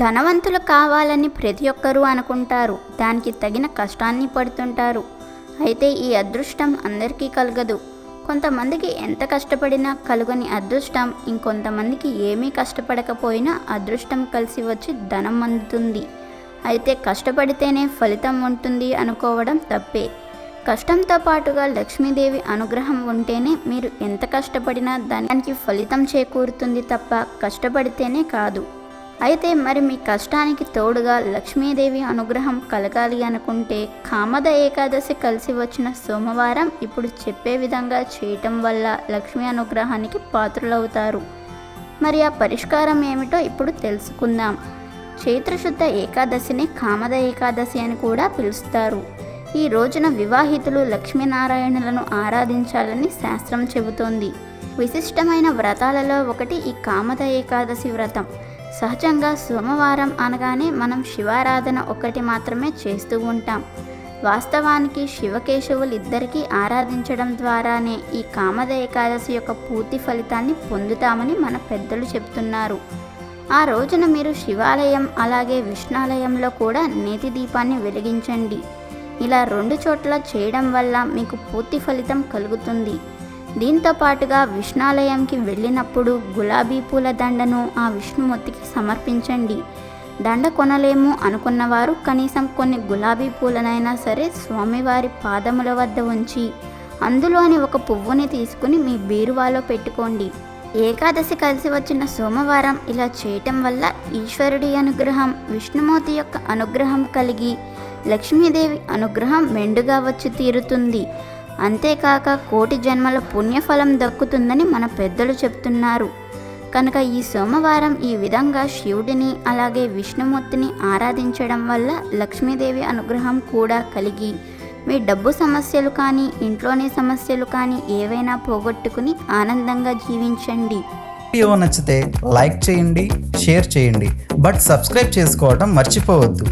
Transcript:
ధనవంతులు కావాలని ప్రతి ఒక్కరూ అనుకుంటారు. దానికి తగిన కష్టాన్ని పడుతుంటారు. అయితే ఈ అదృష్టం అందరికీ కలగదు. కొంతమందికి ఎంత కష్టపడినా కలుగని అదృష్టం ఇంకొంతమందికి ఏమీ కష్టపడకపోయినా అదృష్టం కలిసి వచ్చి ధనం అందుతుంది. అయితే కష్టపడితేనే ఫలితం ఉంటుంది అనుకోవడం తప్పే. కష్టంతో పాటుగా లక్ష్మీదేవి అనుగ్రహం ఉంటేనే మీరు ఎంత కష్టపడినా దానికి ఫలితం చేకూరుతుంది తప్ప కష్టపడితేనే కాదు. అయితే మరి మీ కష్టానికి తోడుగా లక్ష్మీదేవి అనుగ్రహం కలగాలి అనుకుంటే కామద ఏకాదశి కలిసి వచ్చిన సోమవారం ఇప్పుడు చెప్పే విధంగా చేయటం వల్ల లక్ష్మీ అనుగ్రహానికి పాత్రులవుతారు. మరి ఆ పరిష్కారం ఏమిటో ఇప్పుడు తెలుసుకుందాం. చైత్రశుద్ధ ఏకాదశిని కామద ఏకాదశి అని కూడా పిలుస్తారు. ఈ రోజున వివాహితులు లక్ష్మీనారాయణులను ఆరాధించాలని శాస్త్రం చెబుతోంది. విశిష్టమైన వ్రతాలలో ఒకటి ఈ కామద ఏకాదశి వ్రతం. సహజంగా సోమవారం అనగానే మనం శివారాధన ఒక్కటి మాత్రమే చేస్తూ ఉంటాం. వాస్తవానికి శివకేశవులు ఇద్దరికీ ఆరాధించడం ద్వారానే ఈ కామద ఏకాదశి యొక్క పూర్తి ఫలితాన్ని పొందుతామని మన పెద్దలు చెప్తున్నారు. ఆ రోజున మీరు శివాలయం అలాగే విష్ణాలయంలో కూడా నేతి దీపాన్ని వెలిగించండి. ఇలా రెండు చోట్ల చేయడం వల్ల మీకు పూర్తి ఫలితం కలుగుతుంది. దీంతో పాటుగా విష్ణాలయంకి వెళ్ళినప్పుడు గులాబీ పూల దండను ఆ విష్ణుమూర్తికి సమర్పించండి. దండ కొనలేము అనుకున్నవారు కనీసం కొన్ని గులాబీ పూలనైనా సరే స్వామివారి పాదముల వద్ద ఉంచి అందులోని ఒక పువ్వుని తీసుకుని మీ బీరువాలో పెట్టుకోండి. ఏకాదశి కలిసి వచ్చిన సోమవారం ఇలా చేయటం వల్ల ఈశ్వరుడి అనుగ్రహం విష్ణుమూర్తి యొక్క అనుగ్రహం కలిగి లక్ష్మీదేవి అనుగ్రహం మెండుగా వచ్చి తీరుతుంది. అంతేకాక కోటి జన్మల పుణ్యఫలం దక్కుతుందని మన పెద్దలు చెప్తున్నారు. కనుక ఈ సోమవారం ఈ విధంగా శివుడిని అలాగే విష్ణుమూర్తిని ఆరాధించడం వల్ల లక్ష్మీదేవి అనుగ్రహం కూడా కలిగి మీ డబ్బు సమస్యలు కానీ ఇంట్లోని సమస్యలు కానీ ఏవైనా పోగొట్టుకుని ఆనందంగా జీవించండి. వీడియో నచ్చితే లైక్ చేయండి షేర్ చేయండి. బట్ సబ్స్క్రైబ్ చేసుకోవడం మర్చిపోవద్దు.